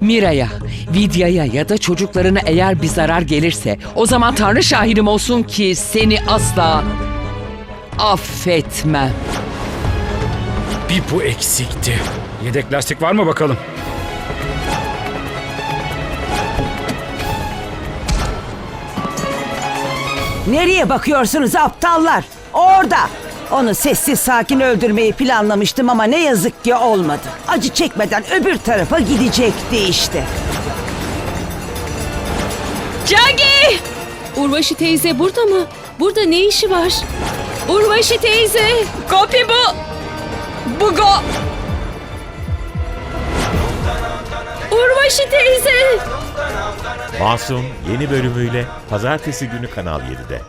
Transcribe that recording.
Mira'ya, Vidya'ya ya da çocuklarına eğer bir zarar gelirse o zaman Tanrı şahidim olsun ki seni asla affetmem. Bir bu eksikti. Yedek lastik var mı bakalım? Nereye bakıyorsunuz aptallar? Orada. Onu sessiz sakin öldürmeyi planlamıştım ama ne yazık ki olmadı. Acı çekmeden öbür tarafa gidecekti işte. Cagi! Urvaşi teyze burada mı? Burada ne işi var? Urvaşi teyze! Gopi bu! Bu go! Urvaşi teyze! Masum yeni bölümüyle pazartesi günü Kanal 7'de.